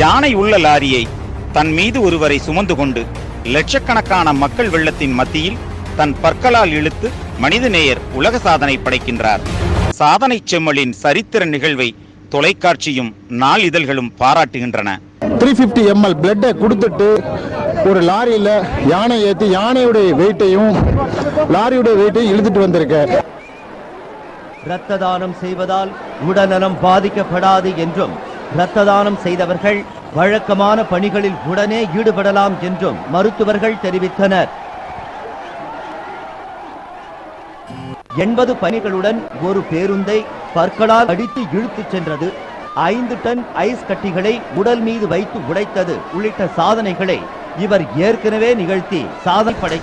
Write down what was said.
யானை உள்ள லாரியை தன் மீது ஒருவரை சுமந்து கொண்டு லட்சக்கணக்கான மக்கள் வெள்ளத்தின் மத்தியில் தன் பற்களால் இழுத்து மனிதநேயர் உலக சாதனை படைக்கின்றார். சாதனை செம்மலின் சரித்திர நிகழ்வை தொலைக்காட்சியும் நாளிதழ்களும் பாராட்டுகின்றன. த்ரீ ஃபிஃப்டி எம்எல் பிளட்டை கொடுத்துட்டு ஒரு லாரியில் யானை ஏற்றி யானையுடைய வெயிட்டையும் லாரியுடைய வெயிட்டையும் இழுத்துட்டு வந்திருக்கேன் இரத்த தானம் செய்வதால் உடல்நலம் பாதிக்கப்படாது என்றும் இரத்த தானம் செய்தவர்கள் வழக்கமான பணிகளில் உடனே ஈடுபடலாம் என்றும் மருத்துவர்கள் தெரிவித்தனர். எண்பது பணிகளுடன் ஒரு பேருந்தை பற்களால் அடித்து இழுத்துச் சென்றது. ஐந்து டன் ஐஸ் கட்டிகளை உடல் மீது வைத்து உடைத்தது உள்ளிட்ட சாதனைகளை இவர் ஏற்கனவே நிகழ்த்தி சாதனை படை